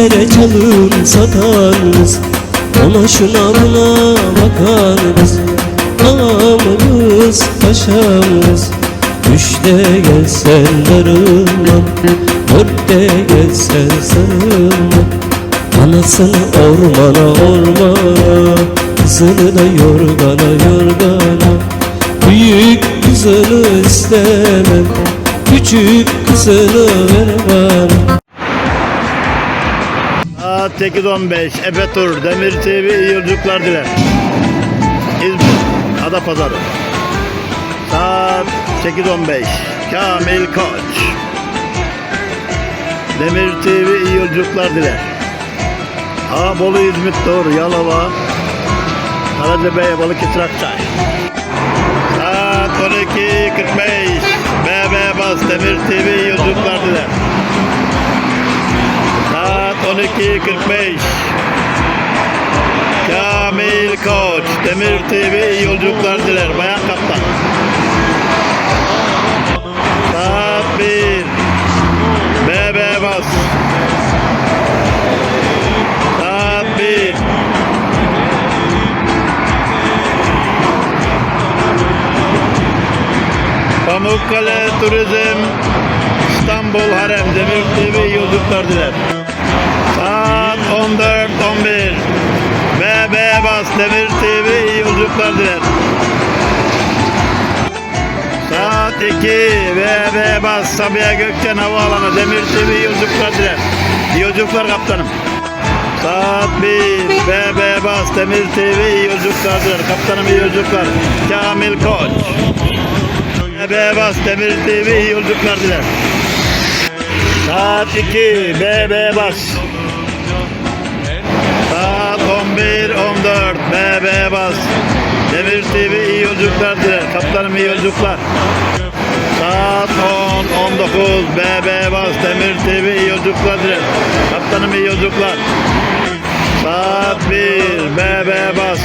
Bizlere çalın satan kız Ona şuna buna bakan kız Ağamız paşamız Üçte gelsen darılmam Dörtte gelsen sarılmam Anasını ormana ormana Kızını da yorgana yorgana. Büyük kızını istemem Küçük kızını ver bana Saat 8.15 Efe Tur Demir TV iyi yolculuklar diler. İzmir Adapazarı. Saat 8.15 Kamil Koç. Demir TV iyi yolculuklar diler. Ha Bolu İzmit Tur Yalova. Karacabey Balıkesir Akçay. Saat 12.45 BB Bas Demir TV 12.45 Kamil Koç Demir TV iyi yolculuklar diler. Bayan Kaptan. Saat 1 BB Bas. Saat 1 Pamukkale Turizm İstanbul Harem Demir TV yolculuklar diler Bas Demir TV iyi yolculuklar diler. Saat 2 BB Bas Sabiha Gökçen Havaalanı Demir TV iyi yolculuklar diler. İyi yolculuklar kaptanım. Saat 1 BB Bas Demir TV iyi yolculuklar diler. Kaptanım iyi yolculuklar. Kamil Koç. BB Bas Demir TV iyi yolculuklar diler. Saat 2 BB Bas. Saat 11 14 BB Bas. Demir TV iyi yolculuklar diler. Kaptanım iyi yolculuklar. Saat 10 19 BB Bas. Demir TV iyi yolculuklar diler. Kaptanım iyi yolculuklar. Saat 1 BB Bas.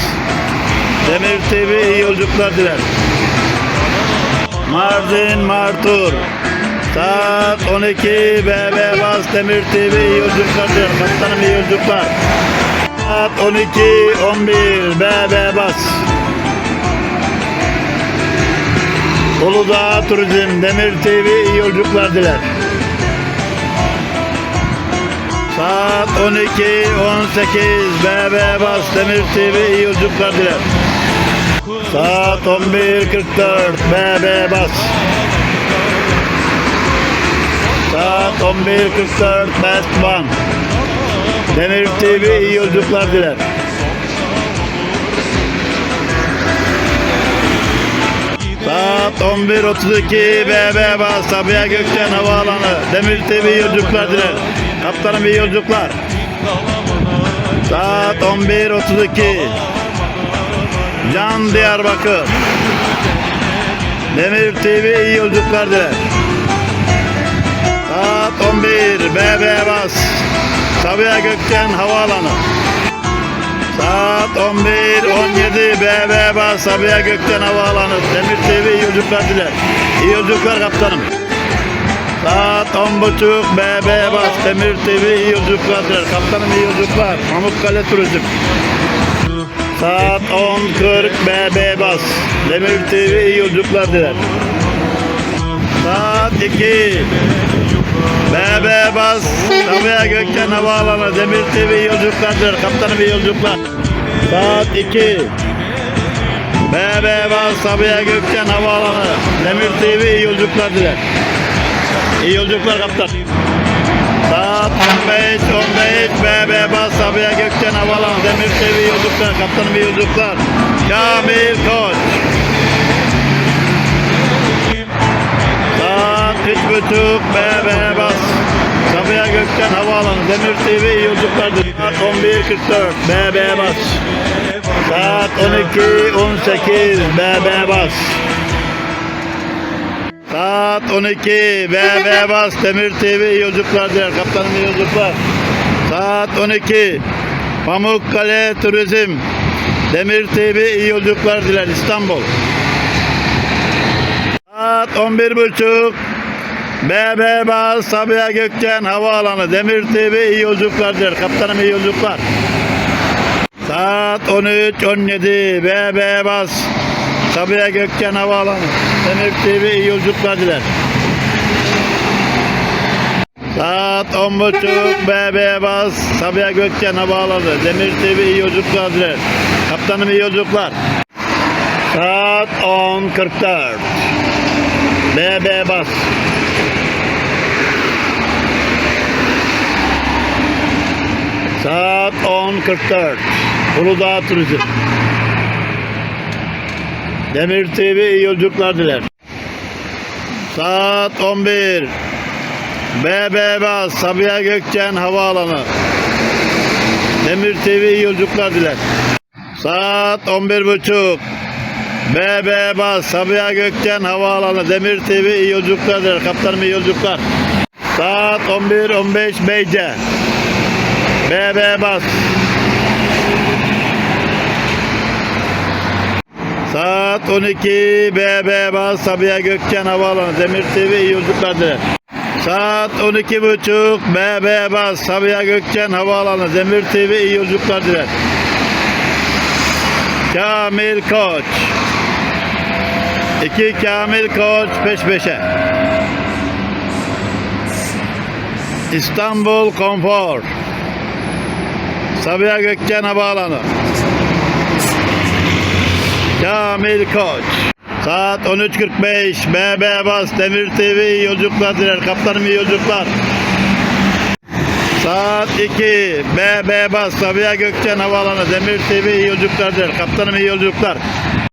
Demir TV iyi yolculuklar diler. Mardin Martur. Saat 12 BB Bas Demir TV iyi yolculuklar diler. Kaptanım iyi yolculuklar. Saat 12 11 BB Bas. Uludağ Turizm Demir TV iyi yolculuklar diler. Saat 12 18 BB Bas Demir TV iyi yolculuklar diler. Saat 11.44 BB Bas. Saat 11.44 Best Demir TV iyi yolculuklar diler. Saat 11.32 BB Bas Sabiha Gökçen Havaalanı Demir TV iyi yolculuklar diler. Kaptanım iyi yolculuklar. Saat 11.32 Can Diyarbakır Demir TV iyi yolculuklar diler. Saat 11 BB Bas Sabiha Gökçen Havaalanı Saat 11 17 BB Bas Sabiha Gökçen Havaalanı Demir TV iyi yolculuklar diler. İyi yolculuklar kaptanım. Saat 10.30 BB Bas Demir TV iyi yolculuklar diler. Kaptanım iyi yolculuklar. Pamukkale Turizm. Saat 10.40 BB Bas Demir TV iyi yolculuklar diler. Saat 2 BB Bas Sabiha Gökçen Havaalanı Demir TV iyi yolculuklar diler. Kaptanım iyi yolculuklar. Saat 2 BB Bas Sabiha Gökçen Havaalanı Demir TV yolculuklar diler. İyi yolculuklar kaptan. Saat 15 15 BB Bas Sabiha Gökçen Havaalanı Demir TV yolculuklar. Kaptanım iyi yolculuklar. Kamil Koç. Demir TV iyi yolculuklar. Saat 11.44 BB Bas. Saat 12.18 BB Bas. Saat 12 BB Bas. Demir TV iyi yolculuklar diler. Kaptanım iyi yolculuklar. Saat 12 Pamukkale Turizm. Demir TV iyi yolculuklar diler İstanbul. Saat 11.30 BB Bas Sabiha Gökçen Havaalanı Demir TV iyi yolculuklar. Kaptanım iyi yolculuklar. Saat 13.17 BB Bas Sabiha Gökçen Havaalanı Demir TV iyi yolculuklar diler. Saat 10.30 BB Bas Sabiha Gökçen Havaalanı Demir TV iyi yolculuklar diler. Kaptanım iyi yolculuklar. Saat 10.44 BB Bas Saat 10.44 Uludağ Turizm Demir TV iyi yolculuklar diler. Saat 11 BB Bas Sabiha Gökçen Havaalanı Demir TV iyi yolculuklar diler. Saat 11.30 BB Bas Sabiha Gökçen Havaalanı Demir TV iyi yolculuklar diler. Kaptanım iyi yolculuklar. Saat 11.15 Beyce BB Bas Saat 12 BB Bas Sabiha Gökçen Havaalanı Demir TV iyi yolculuklar diler. Saat 12.30 BB Bas Sabiha Gökçen Havaalanı Demir TV iyi yolculuklar. Kamil Koç 2 Kamil Koç peş peşe. İstanbul Konfor Sabiha Gökçen Havaalanı Kamil Koç Saat 13.45 BB Bas Demir TV iyi yolculuklar diler. Kaptanım iyi yolculuklar. Saat 2 BB Bas Sabiha Gökçen Havaalanı Demir TV iyi yolculuklar diler. Kaptanım iyi yolculuklar.